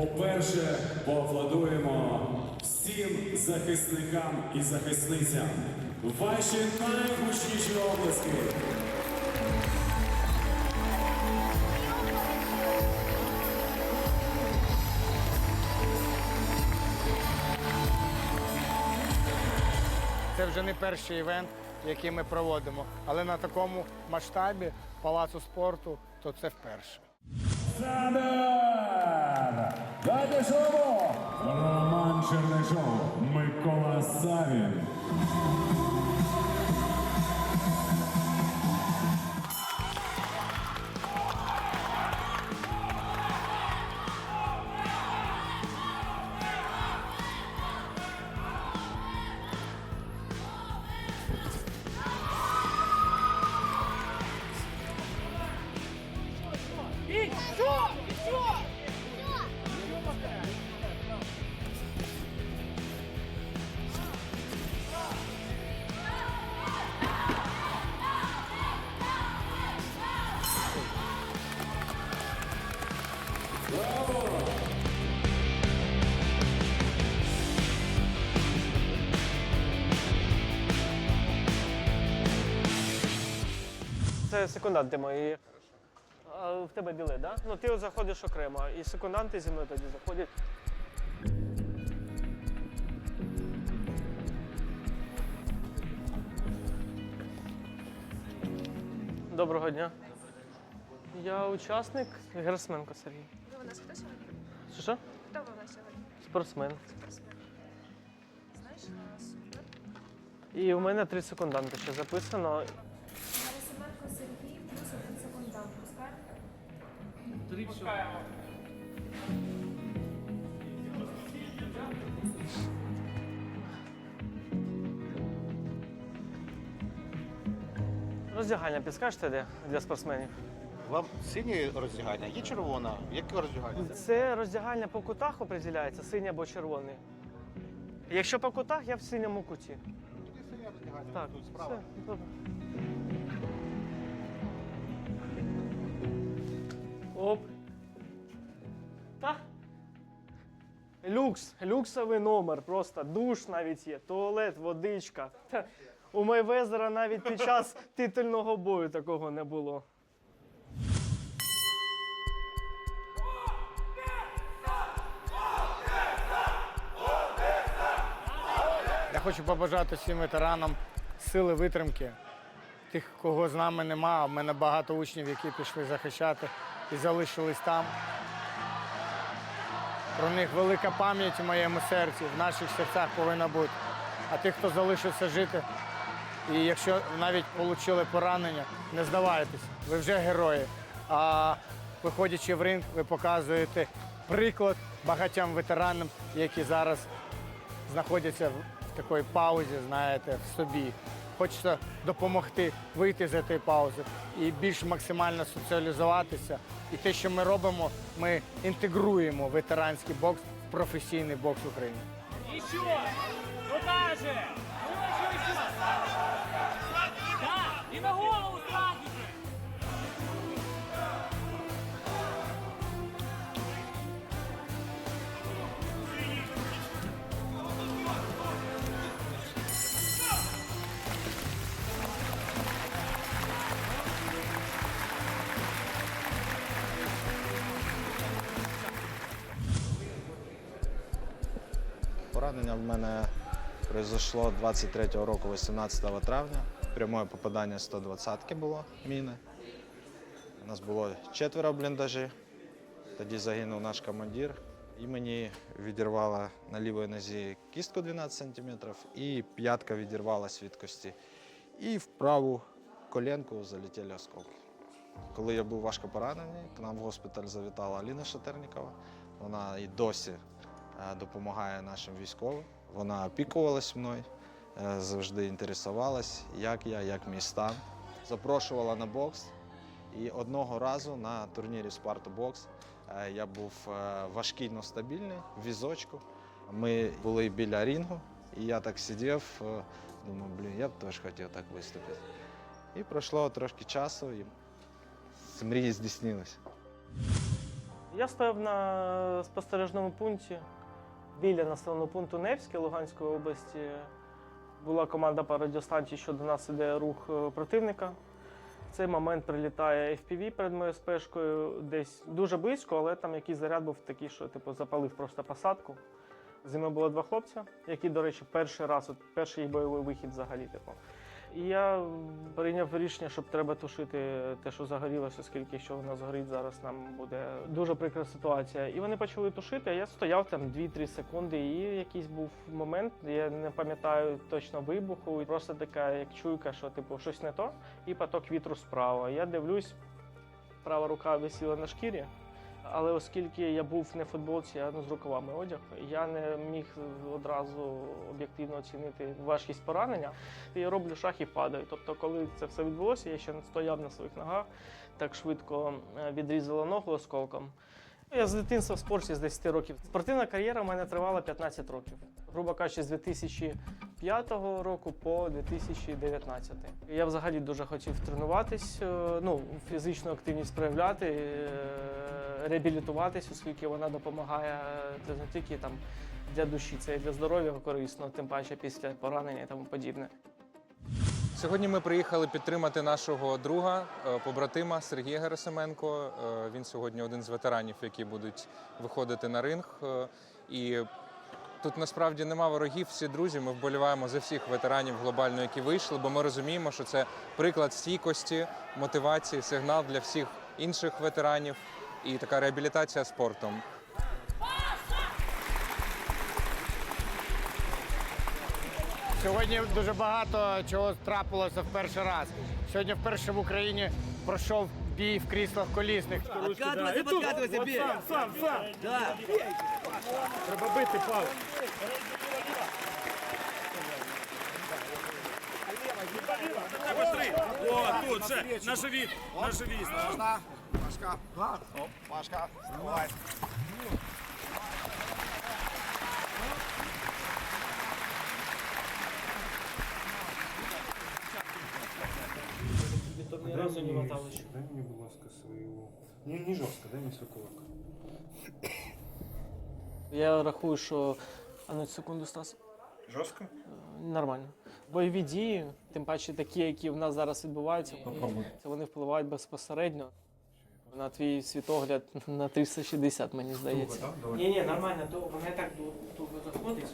По-перше, поаплодуємо всім захисникам і захисницям. Ваші найгучніші обласки. Це вже не перший івент, який ми проводимо, але на такому масштабі палацу спорту то це вперше. Садар! Дайте шоу! Роман Чернишов, Микола Савін. Це секунданти мої. В тебе так? Да? Ну ти от заходиш окремо, і секунданти зі мною тоді заходять. Доброго дня. Я учасник Герасменко Сергій. Ви у нас хто сьогодні? Що що? Хто ви у нас сьогодні? Спортсмен. Спортсмен. Знаєш, а, супер. І у мене три секунданти ще записано. Герасименко Сергій плюс один секундант. Пускаєте? Роздягальня підскажете де для спортсменів? Вам синє роздягання, є червона. Яке роздягання? Це роздягальня по кутах определяється, синій або червоний. Якщо по кутах, я в синьому куті. Тоді синє роздягання. Так, Тут все, добре. Оп. Люкс, люксовий номер, просто душ навіть є, туалет, водичка. Та, У Майвезера навіть під час титульного бою такого не було. Я хочу побажати всім ветеранам сили витримки. Тих, кого з нами нема, а в мене багато учнів, які пішли захищати і залишились там. Про них велика пам'ять у моєму серці, в наших серцях повинна бути. А тих, хто залишився жити, і якщо навіть отримали поранення, не здавайтеся, ви вже герої. А виходячи в ринг, ви показуєте приклад багатьом ветеранам, які зараз знаходяться в такій паузі, знаєте, в собі. Хочеться допомогти вийти з цієї паузи і більш максимально соціалізуватися. І те, що ми робимо, ми інтегруємо ветеранський бокс в професійний бокс України. Еще! Туда же! И на голову Поранення в мене произошло 23-го року, 18 травня. Прямое попадання 120-ки було міни. У нас було четверо бліндажі. Тоді загинув наш командир. І мені відірвало на лівій нозі кістку 12 см і п'ятка відірвалась від кості. І в праву коленку залетіли осколки. Коли я був важко поранений, к нам в госпіталь завітала Аліна Шатернікова. Вона і досі допомагає нашим військовим. Вона опікувалась мною, е, завжди інтересувалась, як я, як мій стан. Запрошувала на бокс. І одного разу на турнірі Спарта Бокс е, я був е, важкий, але стабільний, в візочку. Ми були біля рінгу, і я так сидів, е, думаю, блін, я б теж хотів так виступити. І пройшло трошки часу, і мрії здійснилися. Я стояв на спостережному пункті біля населеного пункту Невське Луганської області. Була команда по радіостанції, що до нас іде рух е, противника. В цей момент прилітає FPV перед моєю спешкою, десь дуже близько, але там якийсь заряд був такий, що типу запалив просто посадку. Зі мною було два хлопця, які, до речі, перший раз, от перший їх бойовий вихід взагалі. Типу. І я прийняв рішення, щоб треба тушити те, що загорілося, оскільки якщо воно згорить зараз, нам буде дуже прикра ситуація. І вони почали тушити, а я стояв там 2-3 секунди, і якийсь був момент, я не пам'ятаю точно вибуху, і просто така як чуйка, що типу щось не то, і поток вітру справа. Я дивлюсь, права рука висіла на шкірі. Але оскільки я був не в футболці, а ну, з рукавами одяг, я не міг одразу об'єктивно оцінити важкість поранення. Я роблю шах і падаю. Тобто, коли це все відбулося, я ще не стояв на своїх ногах, так швидко е, відрізала ногу осколком. Я з дитинства в спорті з 10 років. Спортивна кар'єра в мене тривала 15 років. Грубо кажучи, з 2005 року по 2019. Я взагалі дуже хотів тренуватись, е, ну, фізичну активність проявляти, реабілітуватись, оскільки вона допомагає це не тільки там для душі, це і для здоров'я корисно, тим паче після поранення і тому подібне. Сьогодні ми приїхали підтримати нашого друга, е, побратима Сергія Герасименко. Е, Він сьогодні один з ветеранів, які будуть виходити на ринг. Е, І тут насправді нема ворогів, всі друзі. Ми вболіваємо за всіх ветеранів глобально, які вийшли, бо ми розуміємо, що це приклад стійкості, мотивації, сигнал для всіх інших ветеранів і така реабілітація спортом. Сьогодні дуже багато чого трапилося в перший раз. Сьогодні вперше в Україні пройшов бій в кріслах колісних. Подкатывайся, подкатывайся, бей! Сам, сам, сам! Да! Треба бити, Павел! О, тут же, на живіт, на живіт. Ні разу не мотали ще. Дай мені, будь ласка, свою. Ні, не жорстко, дай мені свій кулак. Я рахую, що. А ну секунду, Стас. Жорстко? Нормально. Бойові дії, тим паче такі, які в нас зараз відбуваються, це вони впливають безпосередньо на твій світогляд на 360, мені здається. Ні, ні, нормально, то вона так туго заходить.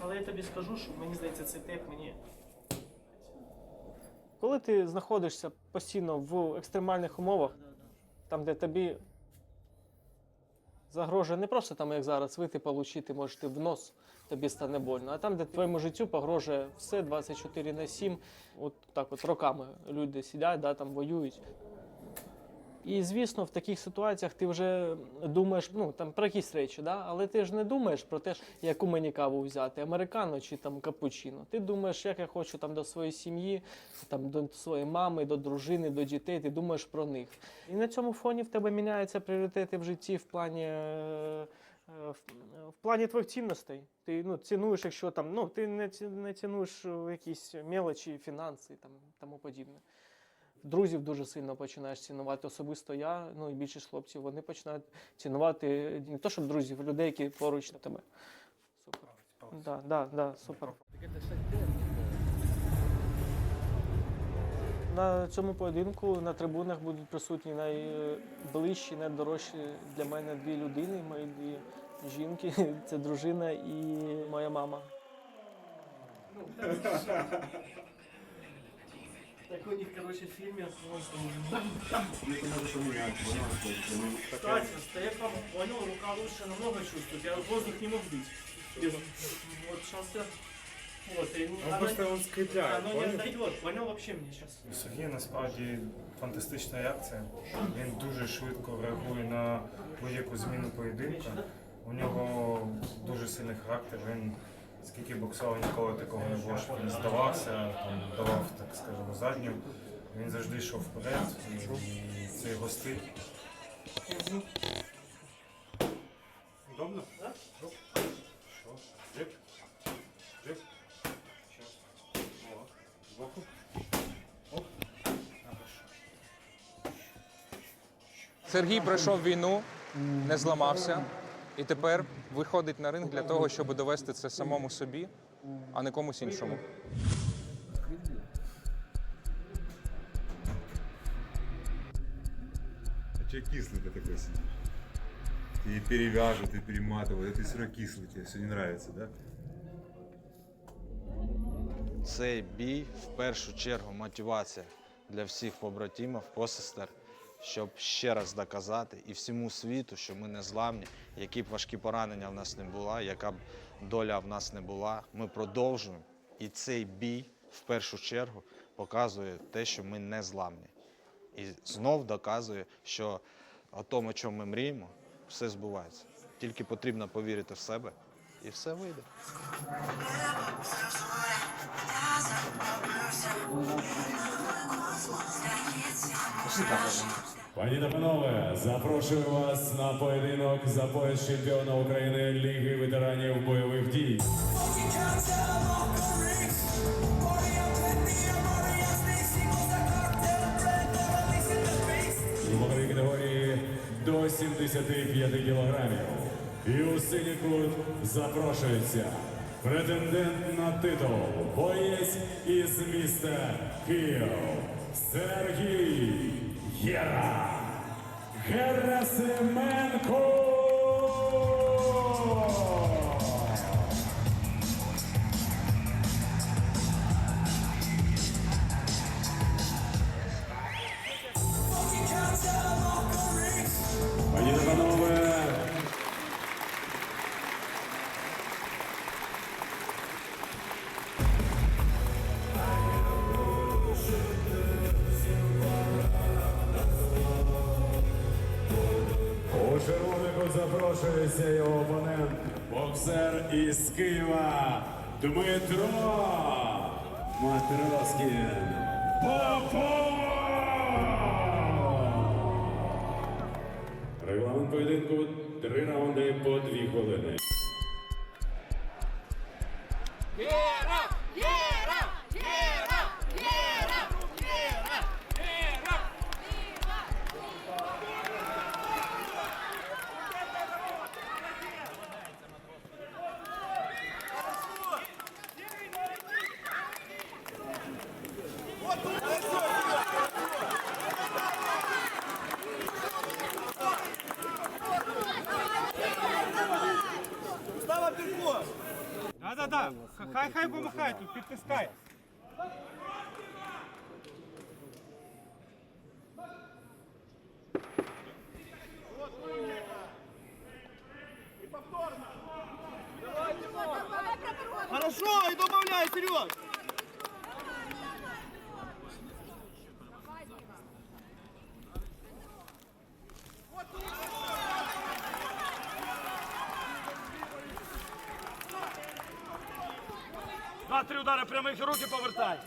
Але я тобі скажу, що мені здається, цей теп мені. Коли ти знаходишся постійно в екстремальних умовах, там, де тобі загрожує не просто там, як зараз, вийти, получити, може ти в нос, тобі стане больно, а там, де твоєму життю погрожує все 24 на 7, от так от роками люди сидять, да, там воюють. І звісно, в таких ситуаціях ти вже думаєш ну, там, про якісь речі, да? але ти ж не думаєш про те, яку мені каву взяти, американо чи там капучино. Ти думаєш, як я хочу там, до своєї сім'ї, там, до своєї мами, до дружини, до дітей, ти думаєш про них. І на цьому фоні в тебе міняються пріоритети в житті в плані. е, е, В, плані твоїх цінностей. Ти ну, цінуєш, якщо там, ну, ти не, не цінуєш е, якісь мелочі, фінанси там, тому подібне. Друзів дуже сильно починаєш цінувати. Особисто я, ну і більшість хлопців, вони починають цінувати не то, щоб друзів, людей, які поруч на тебе. Супер. Да, да, да, супер. На цьому поєдинку на трибунах будуть присутні найближчі, найдорожчі для мене дві людини, мої дві жінки. Це дружина і моя мама. Так у них, короче, в фильме Кстати, Стефан понял, рука лучше намного чувствует. Я воздух не мог бить. Вот сейчас я... Вот, и она- просто он скрепляет, Оно не отдает, понял вообще мне сейчас. Сергій насправді фантастична реакція. Він дуже швидко реагує на будь-яку зміну поєдинка. У нього дуже сильний характер. Він скільки боксував, ніколи такого не було, щоб він здавався, там, давав, так скажемо, задню. Він завжди йшов вперед, і це його стиль. Удобно? Да. Що? Джип? Джип? Що? О, збоку? Сергій пройшов війну, не зламався і тепер виходить на ринг для того, щоб довести це самому собі, а не комусь іншому. А че кислый ты такой сидишь? И перевяжут, и перематывают, а ты все равно кислый, тебе все не нравится, да? Цей бій в першу чергу мотивація для всіх побратимів, посестер, щоб ще раз доказати і всьому світу, що ми не зламні, які б важкі поранення в нас не була, яка б доля в нас не була. Ми продовжуємо. І цей бій в першу чергу показує те, що ми не зламні. І знов доказує, що о тому, о чому ми мріємо, все збувається. Тільки потрібно повірити в себе, і все вийде. Пані та панове, запрошую вас на поєдинок за пояс чемпіона України Ліги ветеранів бойових дій. У ваговій категорії до 75 кілограмів. І у синій кут запрошується претендент на титул, боєць із міста Київ Сергій Єра Герасименко. Запрошується його опонент, боксер із Києва Дмитро Матроскін. Регламент поєдинку три раунди по дві хвилини. Да-да-да. Хай хай помахай тут, підтискай. Хорошо, и добавляй, Сереж! Два-три удари прямих руки повертай.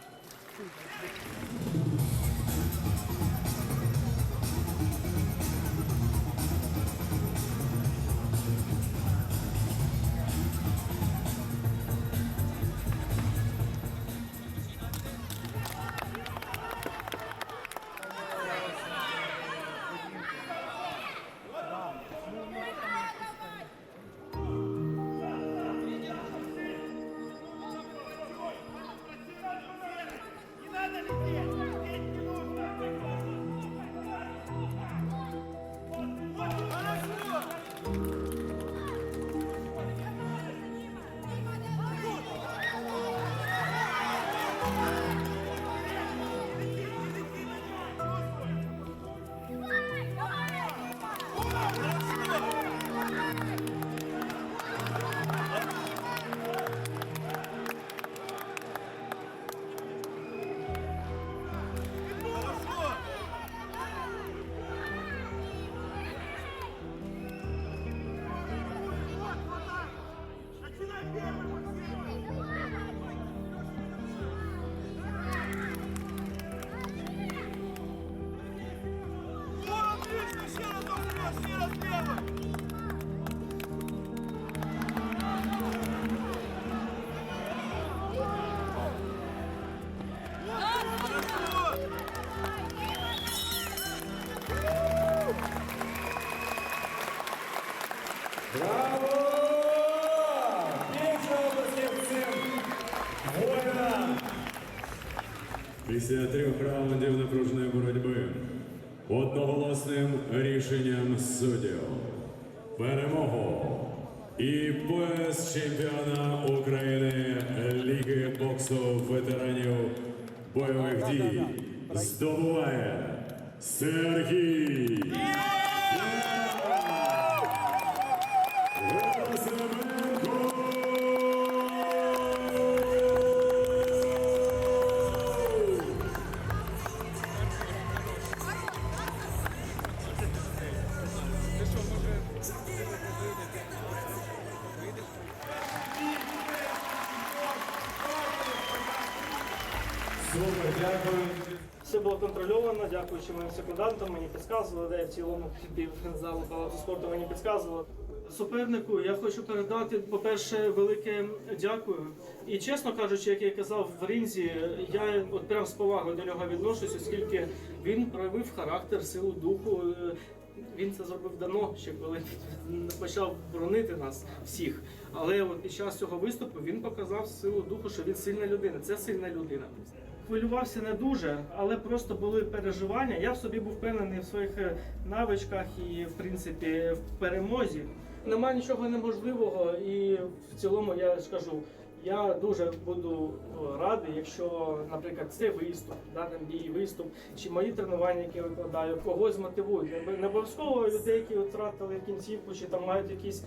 Браво! Більше обласків цим воїнам! Після трьох раундів напружної боротьби одноголосним рішенням суддів перемогу і пояс чемпіона України Ліги боксу ветеранів бойових дій здобуває Сергій! Дякую. Все було контрольовано, дякуючи моїм секундантам, мені підказували, де я в цілому півзалу палату спорту мені підказували. Супернику я хочу передати, по-перше, велике дякую. І чесно кажучи, як я казав в ринзі, я от прям з повагою до нього відношусь, оскільки він проявив характер, силу духу. Е, Він це зробив давно, ще коли почав боронити нас всіх. Але от під час цього виступу він показав силу духу, що він сильна людина. Це сильна людина. Хвилювався не дуже, але просто були переживання. Я в собі був впевнений в своїх е, навичках і, в принципі, в перемозі. Нема нічого неможливого, і в цілому я ж кажу, я дуже буду е, радий, якщо, наприклад, цей виступ, да, там мій виступ, чи мої тренування, які я викладаю, когось мотивують. Не- обов'язково людей, які втратили кінцівку, чи там мають якісь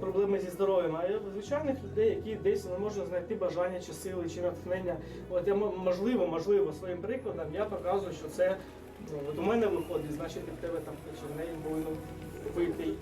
проблеми зі здоров'ям, а звичайних людей, які десь не можуть знайти бажання, чи сили, чи натхнення. От я можливо, можливо, своїм прикладом я показую, що це ну, от у мене виходить, значить і в тебе там чи в неї повинно вийти.